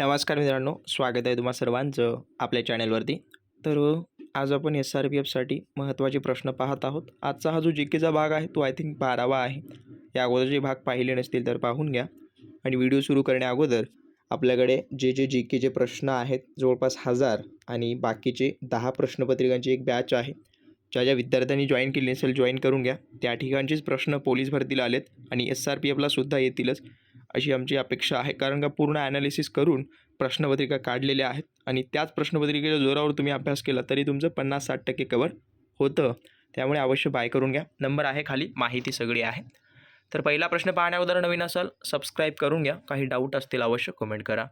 नमस्कार मित्रांनो स्वागत आहे तुम्हा सर्वांचं आपल्या चॅनलवरती. तर आज आपण एस आर पी एफसाठी महत्त्वाचे प्रश्न पाहत आहोत. आजचा हा जो जी केचा भाग आहे तो आय थिंक बारावा आहे. या अगोदरचे भाग पाहिले नसतील तर पाहून घ्या. आणि व्हिडिओ सुरू करण्या अगोदर आपल्याकडे जे जे जी केचे प्रश्न आहेत जवळपास हजार आणि बाकीचे दहा प्रश्नपत्रिकांची एक बॅच आहे. ज्या ज्या विद्यार्थ्यांनी जॉईन केली नसेल जॉईन करून घ्या. त्या ठिकाणचेच प्रश्न पोलीस भरतीला आलेत आणि एस आर पी एफला सुद्धा येतीलच. अशी आमची अपेक्षा आहे. कारण का पूर्ण ॲनालिसिस करून प्रश्नपत्रिका काढलेल्या आहेत. आणि त्याच प्रश्नपत्रिकेच्या जोरावर तुम्ही अभ्यास केला तरी तुमचं पन्नास साठ टक्के कवर होतं. त्यामुळे अवश्य बाय करून घ्या. नंबर आहे खाली. माहिती सगळी आहे. तर पहिला प्रश्न पाहण्याअगोदर नवीन असाल सबस्क्राईब करून घ्या. काही डाऊट असतील अवश्य कमेंट करा.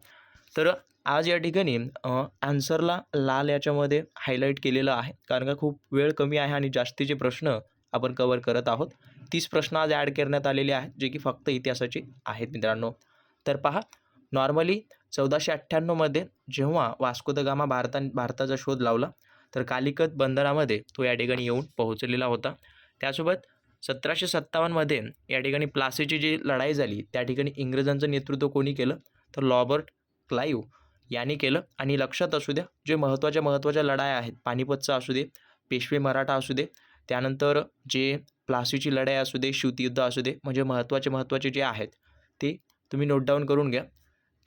तर आज या ठिकाणी आन्सरला लाल याच्यामध्ये हायलाईट केलेलं आहे. कारण का खूप वेळ कमी आहे आणि जास्तीचे प्रश्न आपण कवर करत आहोत. तीस प्रश्न आज ॲड करण्यात आलेले आहेत जे की फक्त इतिहासाचे आहेत मित्रांनो. तर पहा नॉर्मली चौदाशे अठ्ठ्याण्णवमध्ये जेव्हा वास्को द गामा भारता भारताचा शोध लावला तर कालिकत बंदरामध्ये तो या ठिकाणी येऊन पोहोचलेला होता. त्यासोबत सतराशे सत्तावन्नमध्ये या ठिकाणी प्लासीची जी लढाई झाली त्या ठिकाणी इंग्रजांचं नेतृत्व कोणी केलं? तर लॉबर्ट क्लाईव्ह यांनी केलं. आणि लक्षात असू द्या जे महत्त्वाच्या महत्त्वाच्या लढाया आहेत पानिपतचा असू दे पेशवे मराठा असू दे त्यानंतर जे प्लासीची लढाई असू दे युद्ध असू दे म्हणजे महत्त्वाचे महत्त्वाचे जे आहेत ते तुम्ही नोट डाऊन करून घ्या.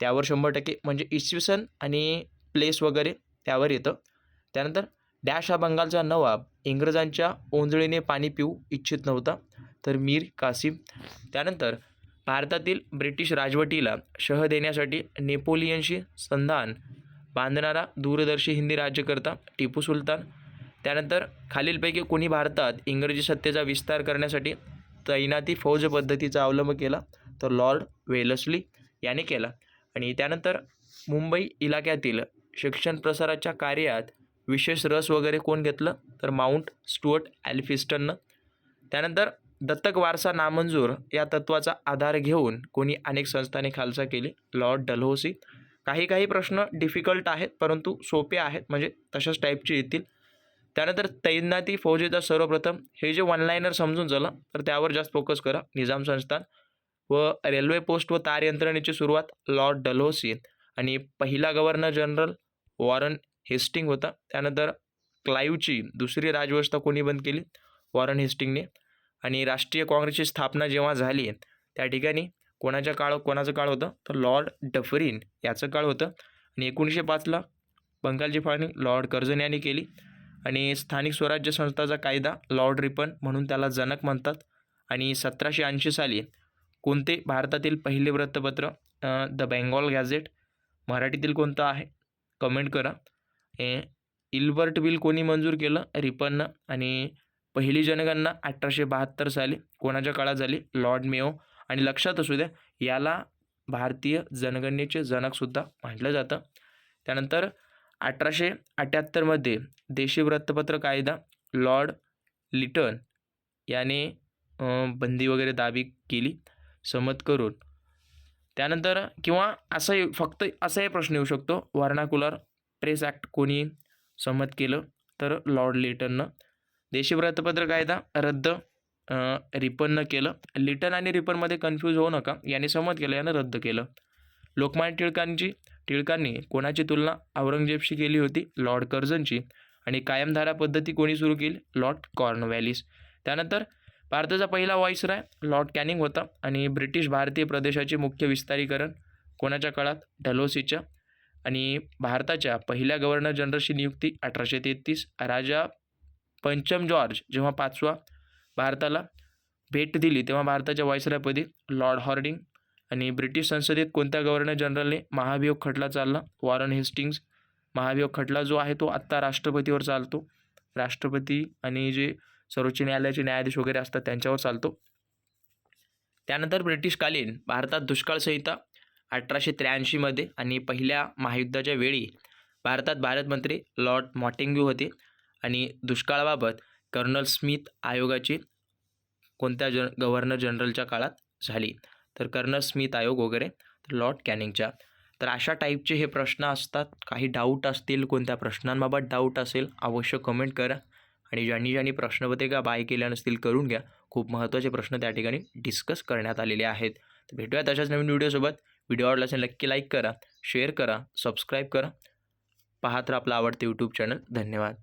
त्यावर शंभर टक्के म्हणजे इसवी सन आणि प्लेस वगैरे त्यावर येतं. त्यानंतर डॅश हा बंगालचा नवाब इंग्रजांच्या ओंजळीने पाणी पिऊ इच्छित नव्हता तर मीर कासिम. त्यानंतर भारतातील ब्रिटिश राजवटीला शह देण्यासाठी नेपोलियनशी संधान बांधणारा दूरदर्शी हिंदी राज्यकर्ता टिपू सुलतान त्यानंतर खालीलपैकी कोणी भारतात इंग्रजी सत्तेचा विस्तार करण्यासाठी तैनाती फौज पद्धतीचा अवलंब केला तर लॉर्ड वेलस्ली याने केला. आणि त्यानंतर मुंबई इलाक्यातील शिक्षण प्रसाराच्या कार्यात विशेष रस वगैरे कोण घेतलं? तर माउंट स्टुअर्ट ॲल्फिस्टननं त्यानंतर दत्तक वारसा नामंजूर या तत्वाचा आधार घेऊन कोणी अनेक संस्थांनी खालसा केली लॉर्ड डलहौसी. काही काही प्रश्न डिफिकल्ट आहेत परंतु सोपे आहेत म्हणजे तशाच टाईपचे येतील. त्यानंतर तैनाती फौजेचा सर्वप्रथम हे जे वनलायनर समजून झालं तर त्यावर जास्त फोकस करा. निजाम संस्थान व रेल्वे पोस्ट व तार यंत्रणेची सुरुवात लॉर्ड डलहोसियन आणि पहिला गव्हर्नर जनरल वॉरन हेस्टिंग होता. त्यानंतर क्लाईव्हची दुसरी राजव्यवस्था कोणी बंद केली? वॉरन हेस्टिंगने आणि राष्ट्रीय काँग्रेसची स्थापना जेव्हा झाली त्या ठिकाणी कोणाच्या काळ कोणाचं काळ होतं? तर लॉर्ड डफरीन याचं काळ होतं. आणि एकोणीसशे पाचला बंगालची फाळणी लॉर्ड कर्झन यांनी केली. आणि स्थानिक स्वराज्य संस्थाचा कायदा लॉर्ड रिपन म्हणून त्याला जनक म्हणतात. आणि सतराशे ऐंशी साली कोणते भारतातील पहिले वृत्तपत्र द बेंगॉल गॅझेट मराठीतील कोणतं आहे? कमेंट करा. ए इल्बर्ट बिल कोणी मंजूर केलं? रिपननं आणि पहिली जनगणना अठराशे बहात्तर साली कोणाच्या काळात झाली? लॉर्ड मेओ आणि लक्षात असू द्या याला भारतीय जनगणनेचे जनकसुद्धा म्हटलं जातं. त्यानंतर अठराशे अठ्याहत्तरमध्ये देशी वृत्तपत्र कायदा लॉर्ड लिटन याने बंदी वगैरे दाबी केली सहमत करून. त्यानंतर किंवा असंही फक्त असाही प्रश्न येऊ शकतो वर्नाकुलर प्रेस ॲक्ट कोणी सहमत केलं? तर लॉर्ड लिटननं. देशी वृत्तपत्र कायदा रद्द रिपननं केलं. लिटन आणि रिपनमध्ये कन्फ्यूज होऊ नका याने सहमत केलं यानं रद्द केलं. लोकमान्य टिळकांची टिळकांनी कोणाची तुलना औरंगजेबशी केली होती? लॉर्ड कर्झनची. आणि कायमधारा पद्धती कोणी सुरू केली? Lord Cornwallis. त्यानंतर भारताचा पहिला व्हॉइसराय लॉर्ड कॅनिंग होता. आणि ब्रिटिश भारतीय प्रदेशाचे मुख्य विस्तारीकरण कोणाच्या काळात? डलोसीच्या आणि भारताच्या पहिल्या गव्हर्नर जनरलची नियुक्ती अठराशे तेहतीस. राजा पंचम जॉर्ज जेव्हा पाचवा भारताला भेट दिली तेव्हा भारताच्या व्हॉइसरायपदी लॉर्ड हॉर्डिंग आणि ब्रिटिश संसदेत कोणत्या गव्हर्नर जनरलने महाभियोग खटला चालला? Warren Hastings. महाभियोग खटला जो आहे तो आत्ता राष्ट्रपतीवर चालतो. राष्ट्रपती आणि जे सर्वोच्च न्यायालयाचे न्यायाधीश वगैरे असतात त्यांच्यावर चालतो. त्यानंतर ब्रिटिशकालीन भारतात दुष्काळ संहिता अठराशे त्र्याऐंशीमध्ये आणि पहिल्या महायुद्धाच्या वेळी भारतात भारतमंत्री लॉर्ड मॉटिंग्यू होते. आणि दुष्काळाबाबत कर्नल स्मिथ आयोगाची कोणत्या जन गव्हर्नर जनरलच्या काळात झाली? तर कर्नल स्मिथ आयोग वगैरे तर लॉर्ड कॅनिंगच्या. तर अशा टाईपचे हे प्रश्न असतात. काही डाऊट असतील कोणत्या प्रश्नांबाबत डाऊट असेल अवश्य कमेंट करा. आणि ज्यांनी ज्यांनी प्रश्नपत्रिका बाय केल्या नसतील करून घ्या. खूप महत्त्वाचे प्रश्न त्या ठिकाणी डिस्कस करण्यात आलेले आहेत. तर भेटूया तशाच नवीन व्हिडिओसोबत. व्हिडिओ आवडला असेल नक्की लाईक करा शेअर करा सबस्क्राईब करा. पाहत राहा आपलं आवडते यूट्यूब चॅनल धन्यवाद.